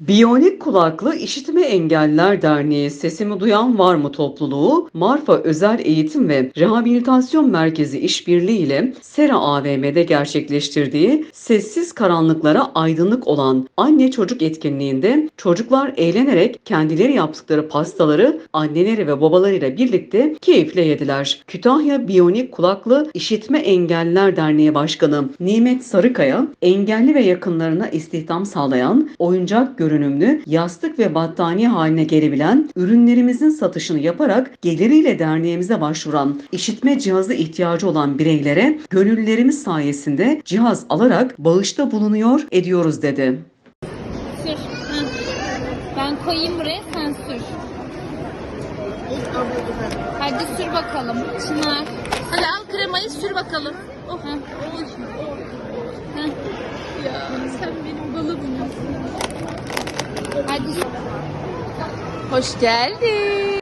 Biyonik Kulaklı İşitme Engelliler Derneği Sesimi Duyan Var mı topluluğu, Marfa Özel Eğitim ve Rehabilitasyon Merkezi işbirliği ile Sera AVM'de gerçekleştirdiği Sessiz Karanlıklara Aydınlık olan anne çocuk etkinliğinde çocuklar eğlenerek kendileri yaptıkları pastaları anneleri ve babalarıyla birlikte keyifle yediler. Kütahya Biyonik Kulaklı İşitme Engelliler Derneği Başkanı Nimet Sarıkaya, engelli ve yakınlarına istihdam sağlayan oyuncak görünümlü yastık ve battaniye haline gelebilen ürünlerimizin satışını yaparak geliriyle derneğimize başvuran işitme cihazı ihtiyacı olan bireylere gönüllülerimiz sayesinde cihaz alarak bağışta bulunuyor ediyoruz dedi. Sür. Ben koyayım buraya sen sür. Hadi sür bakalım. Çınar. Hadi al kremayı sür bakalım. Oh. Hı. Sen benim balımsın. Hadi. Hoş geldin.